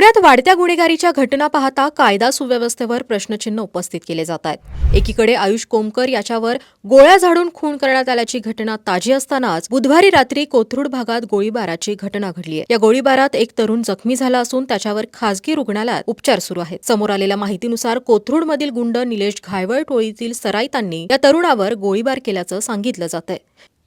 पुण्यात वाढत्या गुन्हेगारीच्या घटना पाहता कायदा सुव्यवस्थेवर प्रश्नचिन्ह उपस्थित केले जात आहेत. एकीकडे आयुष कोमकर याच्यावर गोळ्या झाडून खून करण्यात आल्याची घटना ताजी असतानाच बुधवारी रात्री कोथरूड भागात गोळीबाराची घटना घडली आहे. या गोळीबारात एक तरुण जखमी झाला असून त्याच्यावर खासगी रुग्णालयात उपचार सुरू आहेत. समोर आलेल्या माहितीनुसार कोथरूडमधील गुंड निलेश घायवळ टोळीतील सराईतांनी या तरुणावर गोळीबार केल्याचं सांगितलं जात आहे.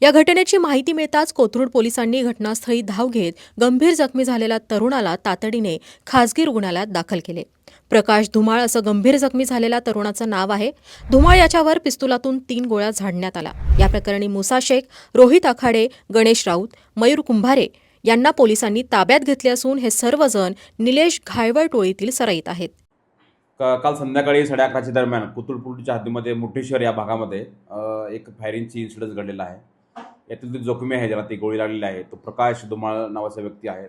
या घटनेची माहिती मिळताच कोथरूड पोलिसांनी घटनास्थळी धाव घेत गंभीर जखमी झालेल्या तरुणाला तातडीने खासगी रुग्णालयात दाखल केले. प्रकाश धुमाळ असं गंभीर जखमी झालेल्या तरुणाचं नाव आहे. धुमाळ याच्यावर पिस्तुलातून तीन गोळ्या झाडण्यात आला या प्रकरणी मुसा शेख रोहित आखाडे गणेश राऊत मयूर कुंभारे यांना पोलिसांनी ताब्यात घेतले असून हे सर्वजण निलेश घायवळ टोळीतील सराईत आहेत. काल संध्याकाळी साडे अकराच्या दरम्यान कुतुळपूरच्या हद्दीमध्ये मुठेश्वर या भागामध्ये एक फायरिंगची इन्सिडन्स घडलेला आहे. यातील जो जोखमी आहे ज्याला ती गोळी लागलेली आहे तो प्रकाश धुमाळ नावाचा व्यक्ती आहे.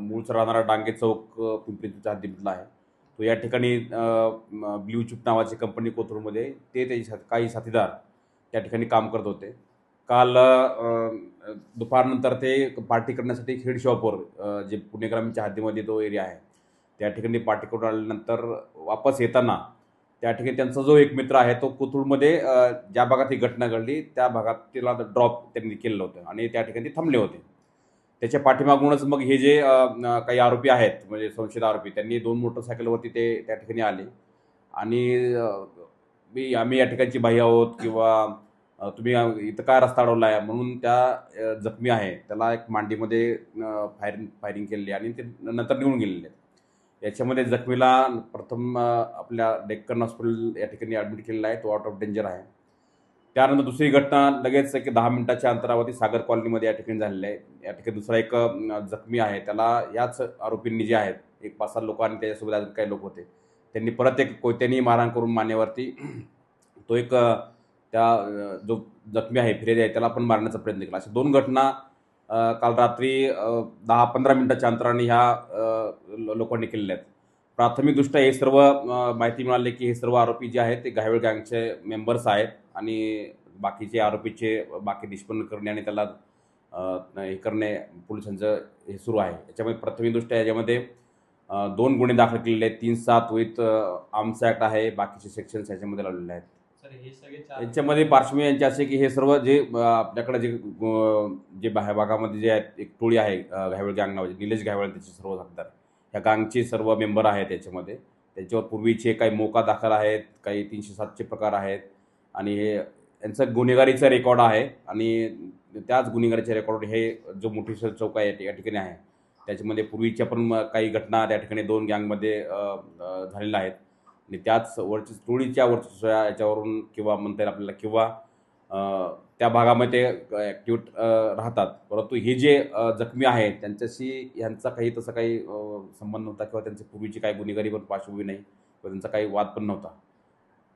मूळचा राहणारा डांगे चौक पिंपरीच्या पिंपरी हद्दीमधला आहे. तो या ठिकाणी ब्ल्यू चिप नावाची कंपनी कोथरूडमध्ये ते त्याचे साथ- काही साथीदार त्या ठिकाणी काम करत होते. काल दुपारनंतर ते पार्टी करण्यासाठी खेड शॉपवर जे पुणे ग्रामीणच्या हद्दीमध्ये तो एरिया आहे त्या ठिकाणी पार्टी करून आल्यानंतर वापस येताना त्या ठिकाणी त्यांचा जो एक मित्र आहे तो कोथरूडमध्ये ज्या भागात ही घटना घडली त्या भागात तिला ड्रॉप त्यांनी केलेलं होतं आणि त्या ठिकाणी ते थांबले होते. त्याच्या पाठीमागूनच मग हे जे काही आरोपी आहेत म्हणजे संशयित आरोपी त्यांनी दोन मोटरसायकलवरती ते त्या ठिकाणी आले. आणि मी आम्ही या ठिकाणची बाई आहोत किंवा तुम्ही इथं काय रस्ता अडवला आहे म्हणून त्या जखमी आहे. त्याला एक मांडीमध्ये फायरिंग फायरिंग केलेली आणि ते नंतर निघून गेलेले आहेत. याच्यामध्ये जखमीला प्रथम आपल्या डेक्कन हॉस्पिटल या ठिकाणी ॲडमिट केलेला आहे. तो आउट ऑफ डेंजर आहे. त्यानंतर दुसरी घटना लगेच एक दहा मिनिटाच्या अंतरावरती सागर कॉलनीमध्ये या ठिकाणी झालेली आहे. या ठिकाणी दुसरा एक जखमी आहे. त्याला याच आरोपींनी जे आहेत एक पाच सात लोक आणि त्याच्यासोबत अजून काही लोक होते. त्यांनी परत एक कोयत्यानी मारहाण करून मानेवरती तो एक त्या जो जखमी आहे फिर्यादी आहे त्याला पण मारण्याचा प्रयत्न केला. अशा दोन घटना काल रात्री दहा पंधरा मिनटाच्या अंतराने ह्या लोकांनी केलेल्या आहेत. प्राथमिकदृष्ट्या हे सर्व माहिती मिळाली की हे सर्व आरोपी जे आहेत ते घायवळ गँगचे मेंबर्स आहेत आणि बाकीचे आरोपीचे बाकी निष्पन्न करणे आणि त्याला हे करणे पोलिसांचं हे सुरू आहे. याच्यामध्ये प्राथमिकदृष्ट्या याच्यामध्ये दोन गुन्हे दाखल केलेले आहेत. तीन सात विथ आर्म्स ॲक्ट आहे. बाकीचे सेक्शन्स याच्यामध्ये लावलेले आहेत. याच्यामध्ये पार्श्वभूमी यांची असे की हे सर्व जे आपल्याकडे जे जे बाहेर भागामध्ये जे आहेत एक टोळी आहे घायवळ गँग नावाची निलेश घायवळ त्याचे सर्व सांगतात ह्या गँगचे सर्व मेंबर आहेत याच्यामध्ये त्याच्यावर पूर्वीचे काही मोका दाखल आहेत काही तीनशे सातचे प्रकार आहेत. आणि हे यांचं गुन्हेगारीचा रेकॉर्ड आहे. आणि त्याच गुन्हेगारीच्या रेकॉर्ड हे जो मोठेश्वर चौक आहे या ठिकाणी आहे. त्याच्यामध्ये पूर्वीच्या पण म- काही घटना त्या ठिकाणी दोन गँगमध्ये झालेल्या आहेत. आणि त्याच वरची टोळीच्या वरच्या याच्यावरून किंवा म्हणता येईल आपल्याला किंवा त्या भागामध्ये ॲक्टिव्ह राहतात. परंतु हे जे जखमी आहेत त्यांच्याशी ह्यांचा काही तसा काही संबंध नव्हता किंवा त्यांचे पूर्वीची काही गुन्हेगारी पण पार्श्वभूमी नाही किंवा त्यांचा काही वाद पण नव्हता.